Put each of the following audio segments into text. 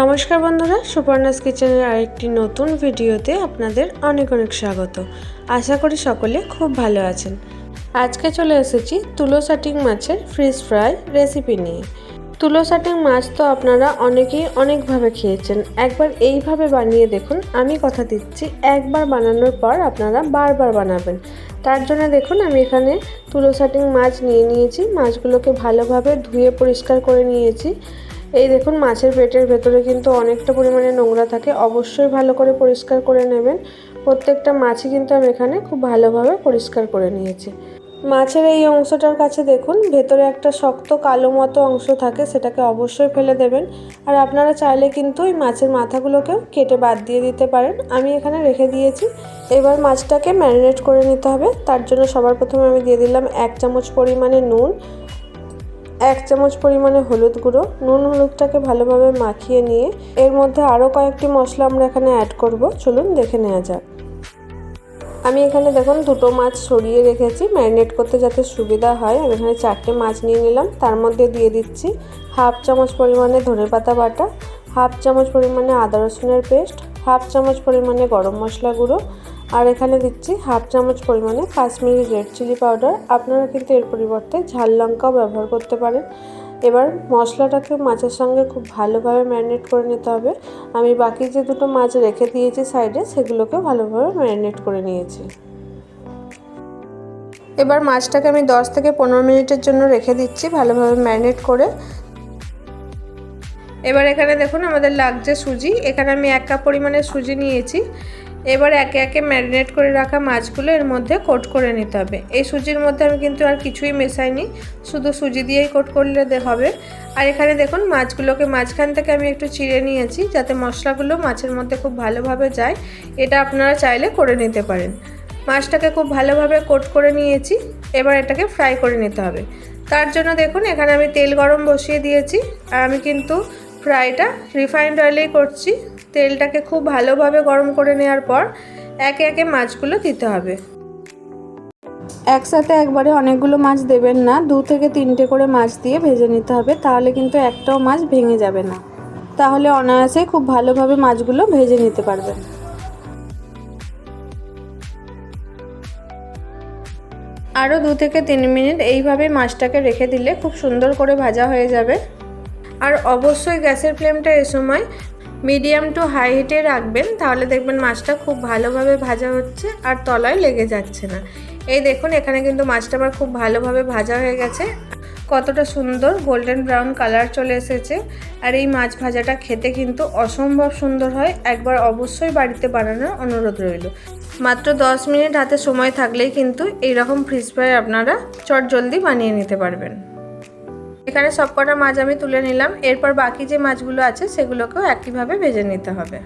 নমস্কার বন্ধুরা, সুপর্ণাস কিচেনের আরেকটি নতুন ভিডিওতে আপনাদের অনেক অনেক স্বাগত। আশা করি সকলে খুব ভালো আছেন। আজকে চলে এসেছি তুলো সাটিং মাছের ফ্রিজ ফ্রাই রেসিপি নিয়ে। তুলো সাটিং মাছ তো আপনারা অনেকেই অনেকভাবে খেয়েছেন। একবার এইভাবে বানিয়ে দেখুন, আমি কথা দিচ্ছি, একবার বানানোর পর আপনারা বারবার বানাবেন। তার জন্য দেখুন, আমি এখানে তুলো সাটিং মাছ নিয়ে নিয়েছি। মাছগুলোকে ভালোভাবে ধুয়ে পরিষ্কার করে নিয়েছি। এই দেখুন, মাছের পেটের ভেতরে কিন্তু অনেকটা পরিমাণে নোংরা থাকে। অবশ্যই ভালো করে পরিষ্কার করে নেবেন। প্রত্যেকটা মাছই কিন্তু আমি এখানে খুব ভালোভাবে পরিষ্কার করে নিয়েছি। মাছের এই অংশটার কাছে দেখুন, ভেতরে একটা শক্ত কালো মতো অংশ থাকে, সেটাকে অবশ্যই ফেলে দেবেন। আর আপনারা চাইলে কিন্তু ওই মাছের মাথাগুলোকেও কেটে বাদ দিয়ে দিতে পারেন। আমি এখানে রেখে দিয়েছি। এবার মাছটাকে ম্যারিনেট করে নিতে হবে। তার জন্য সবার প্রথমে আমি দিয়ে দিলাম এক চামচ পরিমাণে নুন এক চামচ পরিমাণে হলুদ গুঁড়ো, নুন হলুদটাকে ভালোভাবে মাখিয়ে নিয়ে এর মধ্যে আরও কয়েকটি মশলা আমরা এখানে অ্যাড করব। চলুন দেখে নেওয়া যাক। আমি এখানে দেখুন দুটো মাছ সরিয়ে রেখেছি ম্যারিনেট করতে যাতে সুবিধা হয়। আমি এখানে চারটে মাছ নিয়ে নিলাম, তার মধ্যে দিয়ে দিচ্ছি হাফ চামচ পরিমাণে ধনে পাতা বাটা হাফ চামচ পরিমাণে আদা রসুনের পেস্ট হাফ চামচ পরিমাণে গরম মশলা গুঁড়ো আর এখানে দিচ্ছি হাফ চামচ পরিমাণে কাশ্মীরি রেড চিলি পাউডার। আপনারা কিন্তু এর পরিবর্তে ঝাল লঙ্কাও ব্যবহার করতে পারেন। এবার মশলাটাকে মাছের সঙ্গে খুব ভালোভাবে ম্যারিনেট করে নিতে হবে। আমি বাকি যে দুটো মাছ রেখে দিয়েছি সাইডে সেগুলোকে ভালোভাবে ম্যারিনেট করে নিয়েছি। এবার মাছটাকে আমি 10 থেকে পনেরো মিনিটের জন্য রেখে দিচ্ছি ভালোভাবে ম্যারিনেট করে। এবার এখানে দেখুন আমাদের লাগছে সুজি। এখানে আমি এক কাপ পরিমাণে সুজি নিয়েছি। এবার একে একে ম্যারিনেট করে রাখা মাছগুলো এর মধ্যে কোট করে নিতে হবে। এই সুজির মধ্যে আমি কিন্তু আর কিছুই মেশাইনি, শুধু সুজি দিয়েই কোট করলে হবে। আর এখানে দেখুন মাছগুলোকে, মাঝখান থেকে আমি একটু চিড়ে নিয়েছি যাতে মশলাগুলো মাছের মধ্যে খুব ভালোভাবে যায়। এটা আপনারা চাইলে করে নিতে পারেন। মাছটাকে খুব ভালোভাবে কোট করে নিয়েছি, এবার এটাকে ফ্রাই করে নিতে হবে। তার জন্য দেখুন এখানে আমি তেল গরম বসিয়ে দিয়েছি। আর আমি কিন্তু ফ্রাইটা রিফাইন্ড অয়েলেই করছি। তেলটাকে খুব ভালোভাবে গরম করে নেওয়ার পর একে একে মাছগুলো দিতে হবে। একসাথে একবারে অনেকগুলো মাছ দেবেন না, দু থেকে তিনটে করে মাছ দিয়ে ভেজে নিতে হবে, তাহলে কিন্তু একটাও মাছ ভেঙে যাবে না। তাহলে অনায়াসে খুব ভালোভাবে মাছগুলো ভেজে নিতে পারবেন। আরও দু থেকে তিন মিনিট এইভাবে মাছটাকে রেখে দিলে খুব সুন্দর করে ভাজা হয়ে যাবে। আর অবশ্যই গ্যাসের ফ্লেমটা এ সময় মিডিয়াম টু হাই হিটে রাখবেন, তাহলে দেখবেন মাছটা খুব ভালোভাবে ভাজা হচ্ছে আর তলায় লেগে যাচ্ছে না। এই দেখুন, এখানে কিন্তু মাছটা আমার খুব ভালোভাবে ভাজা হয়ে গেছে। কতটা সুন্দর গোল্ডেন ব্রাউন কালার চলে এসেছে। আর এই মাছ ভাজাটা খেতে কিন্তু অসম্ভব সুন্দর হয়। একবার অবশ্যই বাড়িতে বানানোর অনুরোধ রইল। মাত্র 10 মিনিট হাতে সময় থাকলেই কিন্তু এইরকম ফ্রিজ ফ্রাই আপনারা চট জলদি বানিয়ে নিতে পারবেন। এখানে সবকটা মাছ আমি তুলে নিলাম। এরপর বাকি যে মাছগুলো আছে, সেগুলোকেও একইভাবে ভেজে নিতে হবে।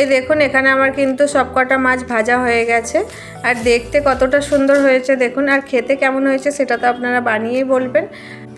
এই দেখুন, এখানে আমার কিন্তু সবকটা মাছ ভাজা হয়ে গেছে। আর দেখতে কতটা সুন্দর হয়েছে, দেখুন। আর খেতে কেমন হয়েছে, সেটা তো আপনারা বানিয়েই বলবেন।